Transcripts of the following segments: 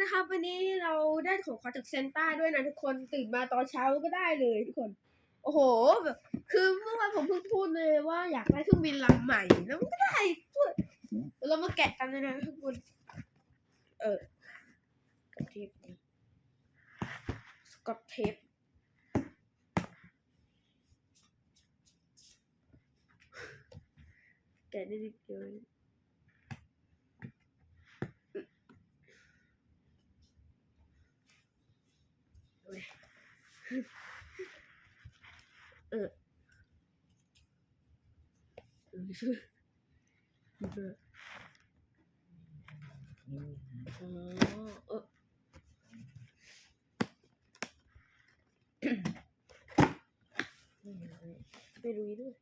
นะครับ วันนี้เราได้ของขวัญจากเซนต้าด้วยนะทุกคนตื่นมาตอนเช้าก็ได้เลยทุกคน โอ้โหแบบคือเมื่อวานผมเพิ่งพูดเลยว่าอยากได้เครื่องบินลำใหม่แล้วมันก็ได้ด้วยเดี๋ยวเรามาแกะกันเลยนะทุกคนเออกอตเทปสกอตเทปแกะได้นิดเดียว เออเออชื่อเอออ๋อเออไปดูด้วย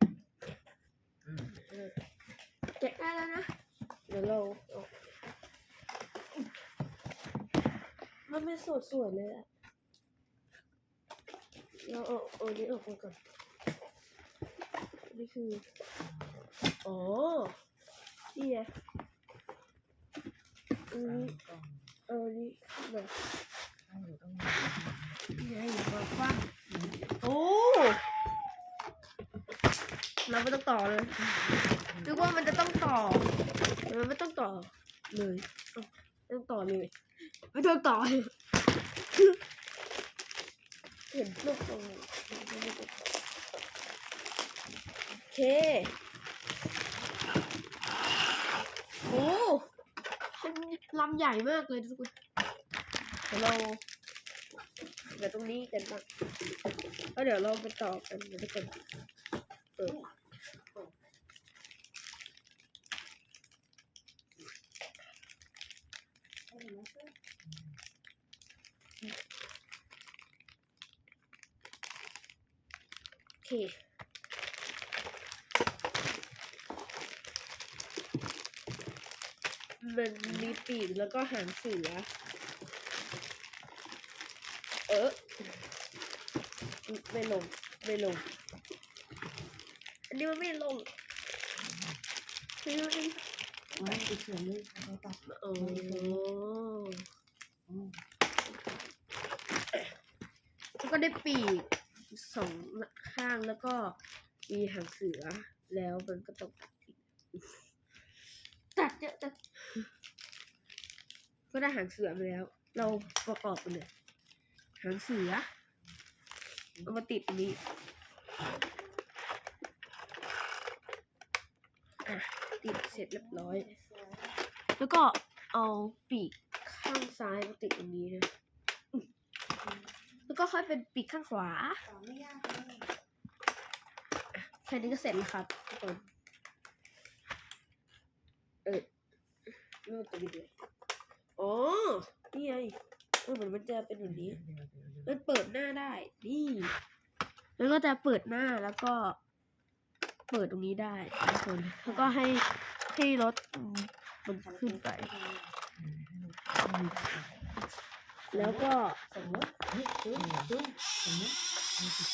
เออแกะได้แล้วนะ เดี๋ยวเราเอามันไม่สดสวยเลยอะ เราเอาเอาอันนี้ออกมาก่อน นี่คือ อ๋อ นี่ไงอันนี้เอาอันนี้แบบนี่ไงอยู่มาฟังโอ้ เราไม่ต้องต่อเลยนึกว่ามันจะต้องต่อแต่มันไม่ต้องต่อเลยเอ้าไม่ต้องต่อเลย ไม่ต้องต่อเลย เห็นรูปตรงนี้โอเคโอ้เป็นลำใหญ่มากเลยทุกคนเดี๋ยวเราเดี๋ยวตรงนี้กันบ้างแล้วเดี๋ยวเราไปต่อกันเดี๋ยวทุกคนเออโอ เค มันมีปีกแล้วก็หางเสือ เออไม่ลง ไม่ลง อันนี้มันไม่ลงคือมันไม่ติดเชื้อเลยเขาตัดโอ้แล้วก็ได้ปีก สองข้างแล้วก็มีหางเสือแล้วมันก็ต้องตัดเยอะจังก็ได้หางเสือมาแล้ว เราประกอบกันเลยหางเสือเอามาติดตรงนี้ติดเสร็จเรียบร้อย แล้วก็เอาปีกข้างซ้ายมาติดตรงนี้นะ แล้วก็ค่อยเป็นปีกข้างขวาต่อไม่ยากเลยแค่นี้ก็เสร็จแล้วครับทุกคนเออไม่ต้องตัวนี้เลยอ๋อนี่ไงเออเหมือนมันจะเป็นแบบนี้ มันเปิดหน้าได้ นี่แล้วก็จะเปิดหน้าแล้วก็ เปิดตรงนี้ได้ทุกคนแล้วก็ให้ให้รถมันขึ้นไป แล้วก็สมมติ อคือสมมตินี่คือ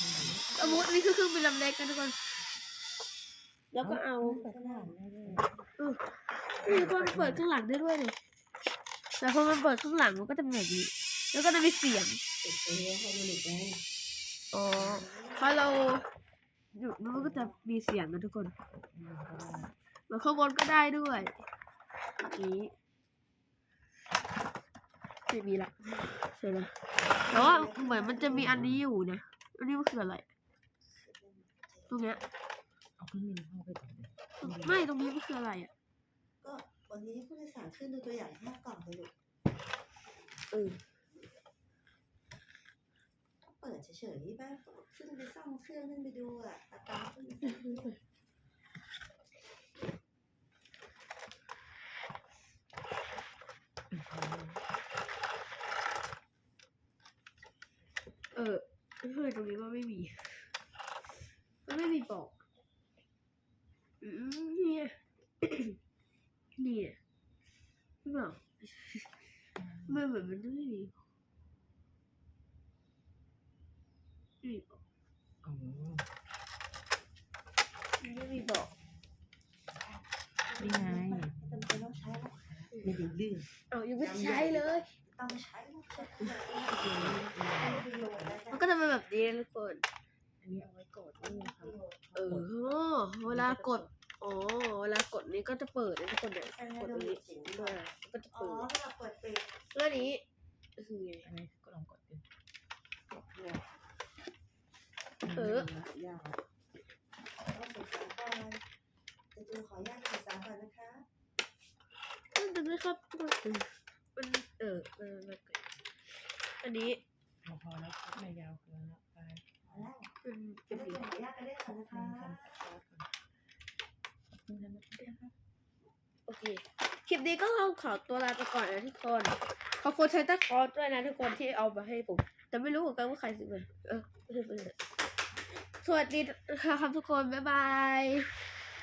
สมมตินี่คือเครื่องบินลำเล็กกันทุกคน แล้วก็เอาเปิดหน้าได้เลยนี่ก็มันเปิดข้างหลังได้ด้วยเลยแต่พอมันเปิดข้างหลังมันก็จะเป็นแบบนี้ แล้วก็จะมีเสียงติดเอวให้มันหลุดได้อ๋อพอเราหยุดมันก็จะมีเสียงนะทุกคนแล้วข้างบนก็ได้ด้วยนี้ ไม่มีละใช่ไหมแต่ว่าเหมือนมันจะมีอันนี้อยู่นะ อันนี้มันคืออะไร ตรงเนี้ยเอาเครื่องบินเข้าไปก่อนเลยไม่ตรงนี้มันคืออะไรอะ ก็วันนี้ผู้โดยสารขึ้นดูตัวอย่างห้ากล่องเลยลูกเออเปิดเฉยๆบ้างขึ้นไปซ่อมเครื่องขึ้นไปดูอะอาการขึ้นไปซ่อม เฮ้ยตรงนี้ว่าไม่มีมันไม่มีบอกนี่นี่ยหรือเปล่ามันเหมือนมันไม่มีไม่มีบอกอ๋อ มันไม่มีบอก นี่ ไงจำเป็นต้องใช้แล้วไม่ได้ดื้อเอายังไม่ได้ใช้เลยตเอามาใช้นะใช้ขนาดนี้เป็นประโยชน์นะมันก็จะเป็นแบบนี้นะทุกคนอันนี้เอาไว้กดนี่ค่ะเออเวลากดอ๋อเวลากดนี้ก็จะเปิดนะทุกคนเดี๋ยวใช่ไหมกดตดูรงดินี้จิ๋วเออก็จะอ๋อเปิดเวลาเปิดปิดแล้วอันนี้คือไงอันนี้ก็ลองกดดูเออยากต้องศึกษาก่อนจะดูขออนุญาตศึกษาก่อนนะคะ มันเป็นไหมครับมันเออมันมันอันนี้พอพอแล้วไม่ยาวเกินแล้วไปเอาแล้วมันจะเป็นได้สีขออนุญาตกันได้ก่อนนะคะคุณทำอะไรคะโอเค คลิปนี้ก็ต้องขอตัวลาไปก่อนนะทุกคน ขอบคุณเทนตาคอร์สด้วยนะทุกคนที่เอามาให้ผม แต่ไม่รู้เหมือนกันว่าใครซื้อมันเออไม่รู้ไปเลยสวัสดีครับทุกคน บ๊ายบาย